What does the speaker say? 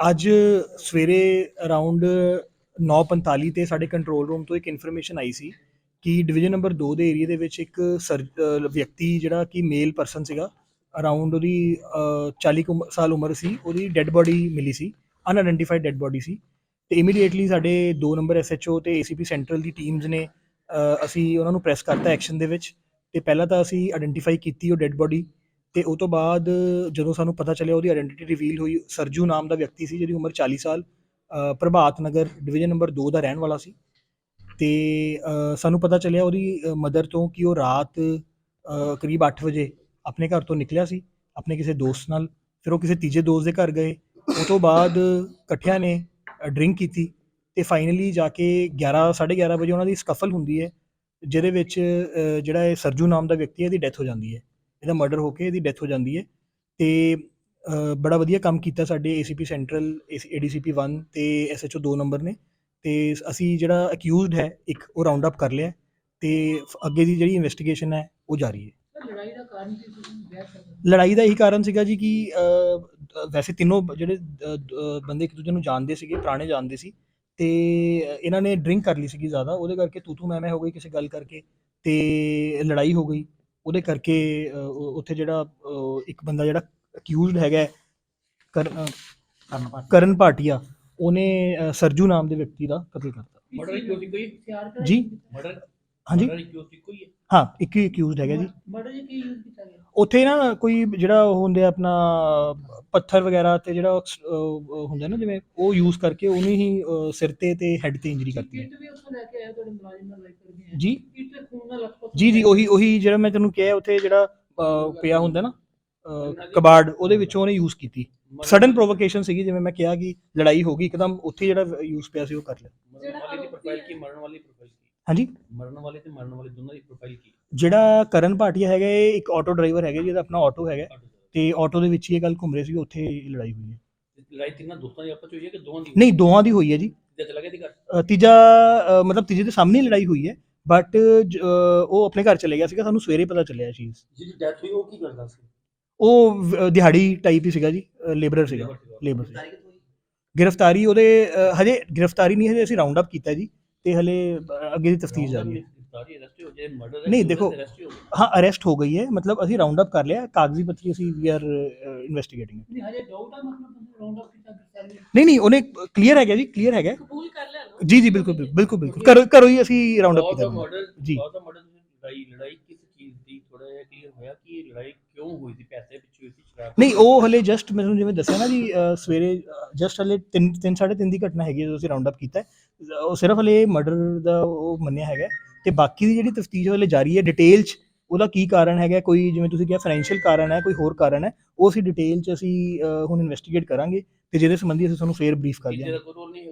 ਅੱਜ ਸਵੇਰੇ ਅਰਾਊਂਡ 9:45 ਤੇ ਸਾਡੇ ਕੰਟਰੋਲ ਰੂਮ ਤੋਂ ਇੱਕ ਇਨਫੋਰਮੇਸ਼ਨ ਆਈ ਸੀ ਕਿ ਡਿਵੀਜ਼ਨ ਨੰਬਰ 2 ਦੇ ਏਰੀਆ ਦੇ ਵਿੱਚ ਇੱਕ ਸਰ- ਵਿਅਕਤੀ ਜਿਹੜਾ ਕਿ ਮੇਲ ਪਰਸਨ ਸੀਗਾ ਅਰਾਊਂਡ ਉਹਦੀ ਅਹ, 40 ਕੁ ਸਾਲ ਉਮਰ ਸੀ ਉਹਦੀ ਡੈੱਡ ਬੋਡੀ ਮਿਲੀ ਸੀ ਅਨਆਇਡੈਂਟੀਫਾਈਡ ਡੈੱਡ ਬੋਡੀ ਸੀ ਤੇ ਇਮੀਡੀਏਟਲੀ ਸਾਡੇ 2 ਨੰਬਰ ਐਸਐਚਓ ਤੇ ਏਸੀਪੀ ਸੈਂਟਰਲ ਦੀ ਟੀਮਸ ਨੇ ਅਸੀਂ ਉਹਨਾਂ ਨੂੰ ਪ੍ਰੈਸ ਕਰਤਾ ਐਕਸ਼ਨ ਦੇ ਵਿੱਚ ਤੇ ਪਹਿਲਾਂ ਤਾਂ ਅਸੀਂ ਆਇਡੈਂਟੀਫਾਈ ਕੀਤੀ ਉਹ ਡੈੱਡ ਬੋਡੀ ਤੇ ਉਹ ਤੋਂ ਬਾਅਦ ਜਦੋਂ ਸਾਨੂੰ ਪਤਾ ਚੱਲਿਆ ਉਹਦੀ ਆਇਡੈਂਟੀਟੀ ਰਿਵੀਲ ਹੋਈ, ਸਰਜੂ ਨਾਮ ਦਾ ਵਿਅਕਤੀ ਸੀ ਜਿਹਦੀ ਉਮਰ 40 ਸਾਲ ਪ੍ਰਭਾਤ ਨਗਰ ਡਿਵੀਜ਼ਨ ਨੰਬਰ 2 ਦਾ ਰਹਿਣ ਵਾਲਾ ਸੀ। ਤੇ ਸਾਨੂੰ ਪਤਾ ਚੱਲਿਆ ਉਹਦੀ ਮਦਰ ਤੋਂ ਕਿ ਉਹ ਰਾਤ ਕਰੀਬ 8 ਵਜੇ ਆਪਣੇ ਘਰ ਤੋਂ ਨਿਕਲਿਆ ਸੀ, ਆਪਣੇ ਕਿਸੇ ਦੋਸਤ ਨਾਲ, ਫਿਰ ਉਹ ਕਿਸੇ ਤੀਜੇ ਦੋਸਤ ਦੇ ਘਰ ਗਏ। ਉਹ ਤੋਂ ਬਾਅਦ ਇਕੱਠਿਆਂ ਨੇ ਡਰਿੰਕ ਕੀਤੀ ਤੇ ਫਾਈਨਲੀ ਜਾ ਕੇ 11 11:30 ਵਜੇ ਉਹਨਾਂ ਦੀ ਸਕਫਲ ਹੁੰਦੀ ਹੈ, ਜਿਹਦੇ ਵਿੱਚ ਜਿਹੜਾ ਇਹ ਸਰਜੂ ਨਾਮ ਦਾ ਵਿਅਕਤੀ ਹੈ, ਇਹਦੀ ਡੈਥ ਹੋ ਜਾਂਦੀ ਹੈ। ਇਹਦਾ ਮਰਡਰ ਹੋ ਕੇ ਇਹਦੀ ਡੈਥ ਹੋ ਜਾਂਦੀ ਹੈ। ਤੇ ਬੜਾ ਵਧੀਆ ਕੰਮ ਕੀਤਾ ਸਾਡੇ ਏਸੀਪੀ ਸੈਂਟਰਲ ਏਡੀਸੀਪੀ 1 ਤੇ ਐਸਐਚਓ 2 ਨੰਬਰ ਨੇ। ਤੇ ਅਸੀਂ ਜਿਹੜਾ ਅਕਿਊਜ਼ਡ ਹੈ ਇੱਕ ਉਹ ਰਾਉਂਡ ਅਪ ਕਰ ਲਿਆ ਤੇ ਅੱਗੇ ਦੀ ਜਿਹੜੀ ਇਨਵੈਸਟੀਗੇਸ਼ਨ ਹੈ ਉਹ ਜਾਰੀ ਹੈ। ਲੜਾਈ ਦਾ ਕਾਰਨ ਕੀ ਸੀ? ਵਿਆਹ ਕਰਨਾ ਲੜਾਈ ਦਾ ਇਹੀ ਕਾਰਨ ਸੀਗਾ ਜੀ ਕਿ ਵੈਸੇ ਤਿੰਨੋਂ ਜਿਹੜੇ ਬੰਦੇ ਇੱਕ ਦੂਜੇ ਨੂੰ ਜਾਣਦੇ ਸੀਗੇ ਪੁਰਾਣੇ ਜਾਣਦੇ ਸੀ। ਤੇ ਇਹਨਾਂ ਨੇ ਡਰਿੰਕ ਕਰ ਲਈ ਸੀਗੀ ਜ਼ਿਆਦਾ। ਉਹਦੇ ਕਰਕੇ ਤੂ ਤੂ ਮੈਂ ਮੈਂ ਹੋ ਗਈ ਕਿਸੇ ਗੱਲ ਕਰਕੇ ਤੇ ਲੜਾਈ ਹੋ ਗਈ। ਉਹਦੇ ਕਰਕੇ ਉੱਥੇ ਜਿਹੜਾ ਇੱਕ ਬੰਦਾ ਜਿਹੜਾ ਅਕਿਊਜ਼ਡ ਹੈਗਾ ਕਰਨ ਭਾਟੀਆ ਉਹਨੇ ਸਰਜੂ ਨਾਮ ਦੇ ਵਿਅਕਤੀ ਦਾ ਕਤਲ ਕਰਤਾ। ਮਰਡਰ ਕੋਈ ਹਥਿਆਰ ਜੀ? ਮਰਡਰ ਹਾਂਜੀ। ਮਰਡਰ ਕਿਉਂ ਸੀ ਕੋਈ ਹੈ? ਹਾਂ ਇੱਕ ਹੀ ਅਕਿਊਜ਼ਡ ਹੈਗਾ ਜੀ। ਮਰਡਰ ਜੀ ਕੀ ਯੂਜ਼ ਕੀਤਾ ਗਿਆ? ਉੱਥੇ ਨਾ ਕੋਈ ਜਿਹੜਾ ਉਹ ਹੁੰਦੇ ਆ ਆਪਣਾ ਪੱਥਰ ਵਗੈਰਾ ਤੇ ਜਿਹੜਾ ਅਹ, ਹੁੰਦਾ ਨਾ ਜਿਵੇਂ ਉਹ ਯੂਜ਼ ਕਰਕੇ ਉਹਨੂੰ ਹੀ ਅਹ, ਸਿਰ ਤੇ ਤੇ ਹੈੱਡ ਤੇ ਇੰਜਰੀ ਕਰਤੀ ਹੈ। ਕਿੱਟ ਵੀ ਉੱਥੋਂ ਲੈ ਕੇ ਆਇਆ ਤੁਹਾਡੇ ਮੁਲਾਜ਼ਮ ਨਾਲ ਲਾਈਕ ਕਰਦੇ ਆ? ਜੀ। ਕਿੱਟ ਤੇ ਖੂਨ ਨਾਲ ਲੱਖਪਤ ਜੀ ਜੀ ਉਹੀ ਉਹੀ ਜਿਹੜਾ ਮੈਂ ਤੈਨੂੰ ਕਿਹਾ ਉੱਥੇ ਜਿਹੜਾ ਅਹ, ਪਿਆ ਹੁੰਦਾ ਨਾ ਅਹ, ਕਬਾੜ ਉਹਦੇ ਵਿੱਚੋਂ ਉਹਨੇ ਯੂਜ਼ ਕੀਤੀ। ਸਡਨ ਪ੍ਰੋਵੋਕੇਸ਼ਨ ਸੀਗੀ ਜਿਵੇਂ ਮੈਂ ਕਿਹਾ ਕਿ ਲੜਾਈ ਹੋ ਗਈ ਇੱਕਦਮ ਉੱਥੇ ਜਿਹੜਾ ਯੂਜ਼ ਪਿਆ ਸੀ ਉਹ ਕਰ ਲਿਆ। ਪ੍ਰੋਫਾਈਲ ਕੀ ਮਰਨ ਵਾਲੀ ਪ੍ਰੋਫਾਈਲ ਕੀ? ਹਾਂਜੀ। ਮਰਨ ਵਾਲੇ ਤੇ ਮਰਨ ਵਾਲੇ ਦੋਨਾਂ ਦੀ ਪ੍ਰੋਫਾਈਲ ਕੀ ਜਿਹੜਾ ਕਰਨ ਭਾਟੀਆ ਹੈਗਾ ਇਹ ਇੱਕ ਆਟੋ ਡਰਾਈਵਰ ਹੈਗਾ ਜਿਹਦਾ ਆਪਣਾ ਆਟੋ ਹੈਗਾ। ਤੇ ਆਟੋ ਦੇ ਵਿੱਚ ਹੀ ਇਹ ਗੱਲ ਘੁੰਮ ਰਹੀ ਸੀ ਉੱਥੇ ਇਹ ਲੜਾਈ ਹੋਈ ਹੈ। ਲੜਾਈ ਤਿੰਨਾਂ ਦੋਸਤਾਂ ਦੀ ਆਪਸ ਵਿੱਚ ਹੋਈ ਹੈ ਕਿ ਦੋਵਾਂ ਦੀ ਨਹੀਂ ਦੋਵਾਂ ਦੀ ਹੋਈ ਹੈ ਜੀ। ਜਿੱਦਾਂ ਚਲਾ ਗਿਆ ਦੀ ਘਰ? ਅ, ਤੀਜਾ ਅ, ਮਤਲਬ ਤੀਜੇ ਦੇ ਸਾਹਮਣੇ ਹੀ ਲੜਾਈ ਹੋਈ ਹੈ ਬਟ ਉਹ ਆਪਣੇ ਘਰ ਚਲੇ ਗਿਆ ਸੀਗਾ ਸਾਨੂੰ ਸਵੇਰੇ ਪਤਾ ਚੱਲਿਆ ਇਹ ਚੀਜ਼। ਜਿਹਦੀ ਡੈਥ ਹੋਈ ਉਹ ਕੀ ਕਰਦਾ ਸੀ? ਉਹ ਵ- ਦਿਹਾੜੀ ਟਾਈਪ ਹੀ ਸੀਗਾ ਜੀ ਲੇਬਰਰ ਸੀਗਾ ਲੇਬਰ ਸੀ ਗ੍ਰਿਫਤਾਰੀ ਉਹਦੇ ਅ, ਹਜੇ ਗ੍ਰਿਫਤਾਰੀ ਨਹੀਂ ਹਜੇ ਅਸੀਂ ਰਾਉਂਡ ਅਪ ਕੀਤਾ ਜੀ। ਤੇ ਹਲੇ ਅ, ਅੱਗੇ ਦੀ ਤਫਤੀਸ਼ ਜਾਰੀ ਹੈ ਸਾਰੀ ਅਰੈਸਟ ਹੋ ਜੇ ਮਰਡਰ ਨਹੀਂ, ਦੇਖੋ, ਅਰੈਸਟ ਹੋ ਗਏ। ਹਾਂ ਅਰੈਸਟ ਹੋ ਗਈ ਹੈ ਮਤਲਬ ਅਸੀਂ ਰਾਉਂਡ ਅਪ ਕਰ ਲਿਆ ਕਾਗਜ਼ੀ ਪੱਤਰੀ ਅਸੀਂ ਵੀ ਆਰ ਇਨਵੈਸਟੀਗੇਟਿੰਗ ਨਹੀਂ ਹਜੇ ਡਾਊਟ ਆ ਮਤਲਬ ਤੁਸੀਂ ਰਾਉਂਡ ਅਪ ਕੀਤਾ ਗ੍ਰਿਫਤਾਰੀ ਲਈ? ਨਹੀਂ ਨਹੀਂ ਉਹਨੇ ਕਲੀਅਰ ਹੈਗਾ ਜੀ ਕਲੀਅਰ ਹੈਗਾ ਕਬੂਲ ਕਰ ਲਿਆ ਨਾ ਜੀ ਜੀ ਬਿਲਕੁਲ ਬਿਲਕੁਲ ਬਿਲਕੁਲ ਬਿਲਕੁਲ ਘਰੋਂ ਘਰੋਂ ਹੀ ਅਸੀਂ ਰਾਉਂਡ ਅਪ Cause ਕੀਤਾ of ਜੀ। murder- ਜੀ। cause of murder ਦੀ ਲੜਾਈ ਲੜਾਈ ਕਿਸ ਚੀਜ਼ ਦੀ ਥੋੜਾ ਜਿਹਾ ਕਲੀਅਰ ਹੋਇਆ ਕਿ ਇਹ ਲੜਾਈ ਕਿਉਂ ਹੋਈ ਸੀ ਪੈਸੇ ਪਿੱਛੇ ਹੋਈ ਸੀ ਸ਼ਰਾਬ ਨਹੀਂ ਉਹ ਹਲੇ ਜਸਟ ਮੈਨੂੰ ਜਿਵੇਂ ਦੱਸਿਆ ਨਾ ਜੀ ਸਵੇਰੇ ਜਸਟ ਹਲੇ 3 3 3:30 ਦੀ ਘਟਨਾ ਹੈਗੀ ਹੈ ਜਦੋਂ ਅਸੀਂ ਰਾਉਂਡ ਅਪ ਕੀਤਾ ਹੈ। ਉਹ ਸਿਰਫ ਹਲੇ ਮਰਡਰ ਦਾ ਉਹ ਮੰਨਿਆ ਹੈਗਾ ਤੇ ਬਾਕੀ ਦੀ ਜਿਹੜੀ ਤਫਤੀਸ਼ ਹਲੇ ਜਾਰੀ ਹੈ ਡਿਟੇਲ ਚ ਉਹਦਾ ਕੀ ਕਾਰਨ ਹੈਗਾ ਕੋਈ ਜਿਵੇਂ ਤੁਸੀਂ ਕਿਹਾ ਫਾਈਨੈਂਸ਼ੀਅਲ ਕਾਰਨ ਹੈ ਕੋਈ ਹੋਰ ਕਾਰਨ ਹੈ ਉਹ ਅਸੀਂ ਡਿਟੇਲ ਚ ਅਸੀਂ ਹੁਣ ਇਨਵੈਸਟੀਗੇਟ ਕਰਾਂਗੇ। ਤੇ ਜਿਹਦੇ ਸੰਬੰਧੀ ਅਸੀਂ ਤੁਹਾਨੂੰ ਫੇਰ ਬਰੀਫ ਕਰ ਦਿਆਂਗੇ।